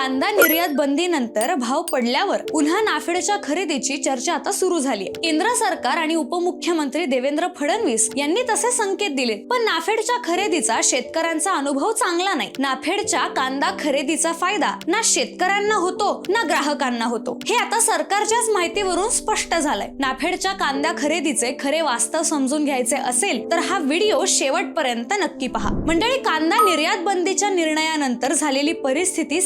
कांदा निर्यात बंदीनंतर भाव पडल्यावर पुन्हा नाफेडच्या खरेदीची चर्चा आता सुरू झाली केंद्र सरकार आणि उपमुख्यमंत्री देवेंद्र फडणवीस यांनी तसे संकेत दिले पण नाफेडच्या खरेदीचा शेतकऱ्यांचा अनुभव चांगला नाही. नाफेडच्या कांदा खरेदीचा फायदा ना शेतकऱ्यांना होतो ना ग्राहकांना होतो. हे आता सरकारच्याच माहितीवरून स्पष्ट झालंय. नाफेडच्या कांदा खरेदीचे खरे वास्तव समजून घ्यायचे असेल तर हा व्हिडिओ शेवटपर्यंत नक्की पहा. मंडळी कांदा निर्यात बंदीच्या निर्णयानंतर झालेली परिस्थिती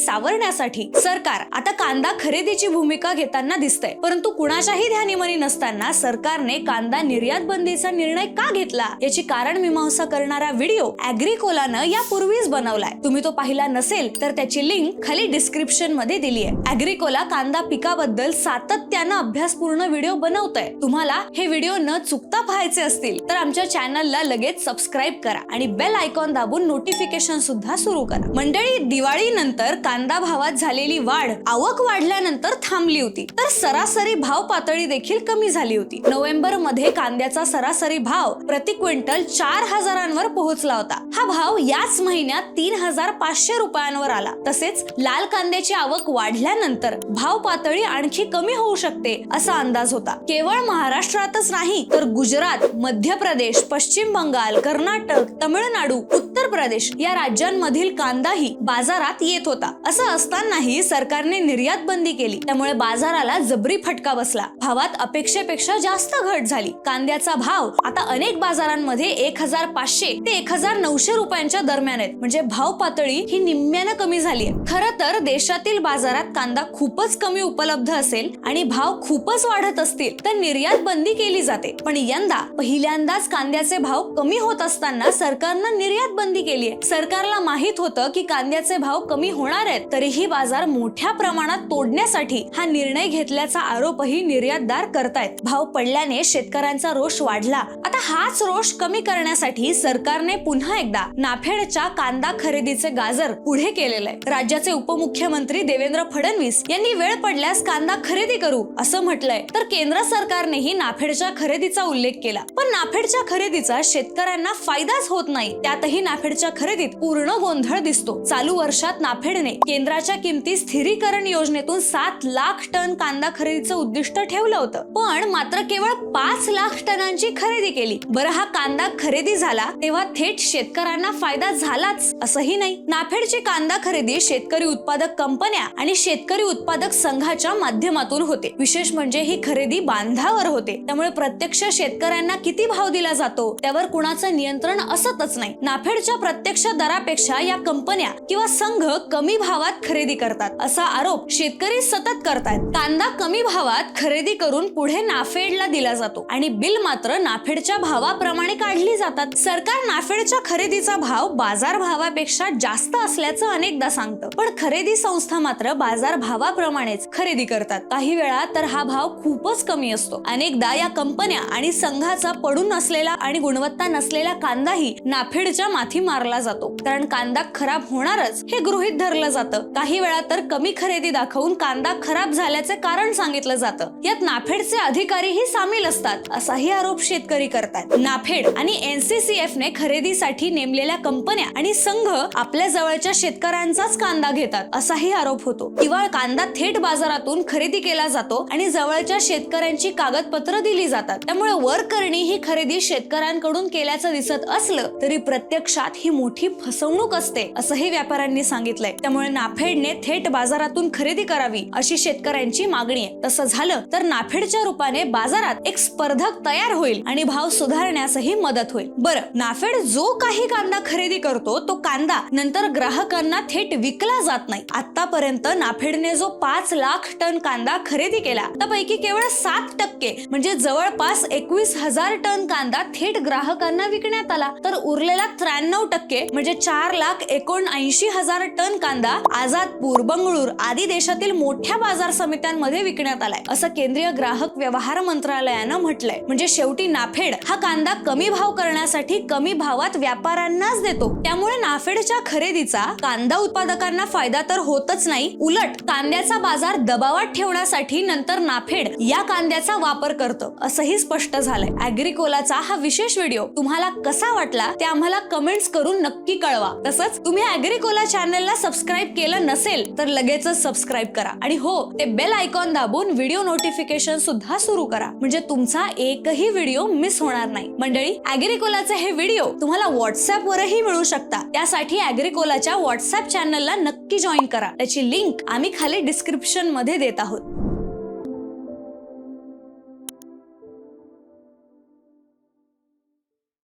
सावरण्यासाठी सरकार आता कांदा खरेदीची भूमिका घेताना दिसतंय. परंतु कुणाच्याही ध्यानीमनी नसताना सरकारने कांदा निर्यात बंदीचा निर्णय का घेतला? याची कारण मीमांसा करणारा व्हिडिओ अॅग्रिकोलानं यापूर्वीच बनवलाय. तुम्ही तो पाहिला नसेल तर त्याची लिंक खाली डिस्क्रिप्शनमध्ये दिली आहे अॅग्रिकोला कांदा पिकाबद्दल सातत्यानं अभ्यासपूर्ण व्हिडिओ बनवतोय. तुम्हाला हे व्हिडिओ न चुकता पाहायचे असतील तर आमच्या चॅनलला लगेच सबस्क्राईब करा आणि बेल आयकॉन दाबून नोटिफिकेशन सुद्धा सुरू करा. मंडळी दिवाळी नंतर कांदा भावात झालेली वाढ आवक वाढल्यानंतर थांबली होती. तर सरासरी भाव पातळी देखील कमी झाली होती. नोव्हेंबरमध्ये कांद्याचा सरासरी भाव प्रति क्विंटल चार हजारांवर पोहोचला होता. हा भाव याच महिन्यात तीन हजार पाचशे रुपयांवर आला. तसेच लाल कांद्याची आवक वाढल्यानंतर भाव पातळी आणखी कमी होऊ शकते असा अंदाज होता. केवळ महाराष्ट्रातच नाही तर गुजरात मध्य प्रदेश पश्चिम बंगाल कर्नाटक तमिळनाडू उत्तर प्रदेश या राज्यांमधील कांदाही बाजारात येत होता. असं असतानाही सरकारने निर्यात बंदी केली. त्यामुळे बाजाराला जबरी फटका बसला. भावात अपेक्षेपेक्षा जास्त घट झाली. कांद्याचा भाव आता अनेक बाजारांमध्ये एक हजार पाचशे ते एक हजार नऊशे रुपयांच्या दरम्यान आहेत. म्हणजे भाव पातळी ही निम्म्यानं कमी झाली आहे खरं तर देशातील बाजारात कांदा खूपच कमी उपलब्ध असेल आणि भाव खूपच वाढत असतील तर निर्यात बंदी केली जाते. पण यंदा पहिल्यांदाच कांद्याचे भाव कमी होत असताना सरकारनं निर्यात बंदी केली आहे सरकारला माहीत होतं की कांद्याचे भाव कमी होणार आहेत तरीही बाजार मोठ्या प्रमाणात तोडण्यासाठी हा निर्णय घेतल्याचा आरोपही निर्यातदार करतायत. भाव पडल्याने शेतकऱ्यांचा रोष वाढला. आता हाच रोष कमी करण्यासाठी सरकारने पुन्हा एकदा नाफेडच्या कांदा खरेदीचे गाजर पुढे केलेलं आहे राज्याचे उपमुख्यमंत्री देवेंद्र फडणवीस यांनी वेळ पडल्यास कांदा खरेदी करू असं म्हटलंय. तर केंद्र सरकारनेही नाफेडच्या खरेदीचा उल्लेख केला. पण नाफेडच्या खरेदीचा शेतकऱ्यांना फायदाच होत नाही. त्यातही नाफेडच्या खरेदीत पूर्ण गोंधळ दिसतो. चालू वर्षात नाफेडने केंद्राच्या किमती स्थिरीकरण योजनेतून सात लाख टन कांदा खरेदीचं उद्दिष्ट ठेवलं होतं. पण मात्र केवळ पाच लाख टनांची खरेदी केली. बरं हा कांदा खरेदी झाला तेव्हा थेट शेतकऱ्यांना फायदा झालाच असंही नाही. नाफेडची कांदा खरेदी शेतकरी उत्पादक कंपन्या आणि शेतकरी उत्पादक संघाच्या माध्यमातून होते. विशेष म्हणजे ही खरेदी बांधावर होते. त्यामुळे प्रत्यक्ष शेतकऱ्यांना किती भाव दिला जातो त्यावर कुणाचं नियंत्रण असतच नाही. नाफेडच्या प्रत्यक्ष दरापेक्षा या कंपन्या किंवा संघ कमी भावात खरेदी करतात असा आरोप शेतकरी सतत करतात कांदा कमी भावात खरेदी करून पुढे नाफेडला दिला जातो आणि बिल मात्र नाफेडच्या भावाप्रमाणे काढली जातात. सरकार नाफेडच्या खरेदी खरेदीचा भाव बाजार भावापेक्षा जास्त असल्याचं अनेकदा सांगतं. पण खरेदी संस्था मात्र बाजार भावाप्रमाणेच खरेदी करतात. काही वेळा तर हा भाव खूपच कमी असतो. अनेकदा या कंपन्या आणि संघाचा पडून असलेला आणि गुणवत्ता नसलेला कांदाही नाफेडच्या माथी मारला जातो. कारण कांदा खराब होणारच हे गृहित धरलं जातं. काही वेळा तर कमी खरेदी दाखवून कांदा खराब झाल्याचे कारण सांगितलं जातं. यात नाफेडचे अधिकारीही सामील असतात असाही आरोप शेतकरी करतात. नाफेड आणि एनसीसीएफ ने खरेदीसाठी नेमलेल्या कंपन्या आणि संघ आपल्या जवळच्या शेतकऱ्यांचाच कांदा घेतात असाही आरोप होतो. किंवा कांदा थेट बाजारातून खरेदी केला जातो आणि जवळच्या शेतकऱ्यांची कागदपत्र दिली जातात. त्यामुळे वर करणी ही खरेदी शेतकऱ्यांकडून केल्याचं दिसत असलं तरी प्रत्यक्षात ही मोठी फसवणूक असते असंही व्यापाऱ्यांनी सांगितलंय. त्यामुळे नाफेडने थेट बाजारातून खरेदी करावी अशी शेतकऱ्यांची मागणी आहे. तसं झालं तर नाफेडच्या रूपाने बाजारात एक स्पर्धक तयार होईल आणि भाव सुधारण्यासही मदत होईल. बरं नाफेड जो काही कांदा खरेदी करतो तो कांदा नंतर ग्राहकांना थेट विकला जात नाही. आतापर्यंत नाफेडने जो पाच लाख टन कांदा खरेदी केला त्यापैकी केवळ सात टक्के म्हणजे जवळपास एकवीस हजार टन कांदा थेट ग्राहकांना विकण्यात आला. तर उरलेला त्र्याण्णव टक्के म्हणजे चार लाख एकोणऐंशी हजार टन कांदा आझादपूर बंगळूर आदी देशातील मोठ्या बाजार समित्यांमध्ये विकण्यात आलाय. असं केंद्रीय ग्राहक व्यवहार मंत्रालयानं म्हटलंय. म्हणजे शेवटी नाफेड हा कांदा कमी भाव करण्यासाठी कमी भावात शेतकऱ्यांनाच देतो. त्यामुळे नाफेडच्या खरेदीचा कांदा उत्पादकांना फायदा तर होतच नाही. उलट कांद्याचा बाजार दबावात ठेवण्यासाठी नंतर नाफेड या कांद्याचा वापर करतं असंही स्पष्ट झालंय. अॅग्रिकोलाचा हा विशेष व्हिडिओ तुम्हाला कसा वाटला ते आम्हाला कमेंट्स करून नक्की कळवा. तसंच तुम्ही अॅग्रिकोला चॅनलला सबस्क्राईब केलं नसेल तर लगेचच सबस्क्राईब करा. आणि हो ते बेल आयकॉन दाबून व्हिडिओ नोटिफिकेशन सुद्धा सुरू करा. म्हणजे तुमचा एकही व्हिडिओ मिस होणार नाही. मंडळी अॅग्रिकोलाचे हे व्हिडिओ तुम्हाला व्हॉट्सअप व्हॉट्सअपवरही मिळू शकता. त्यासाठी अॅग्रिकोलाच्या व्हॉट्सअप चॅनलला नक्की जॉईन करा. त्याची लिंक आम्ही खाली डिस्क्रिप्शनमध्ये देत आहोत.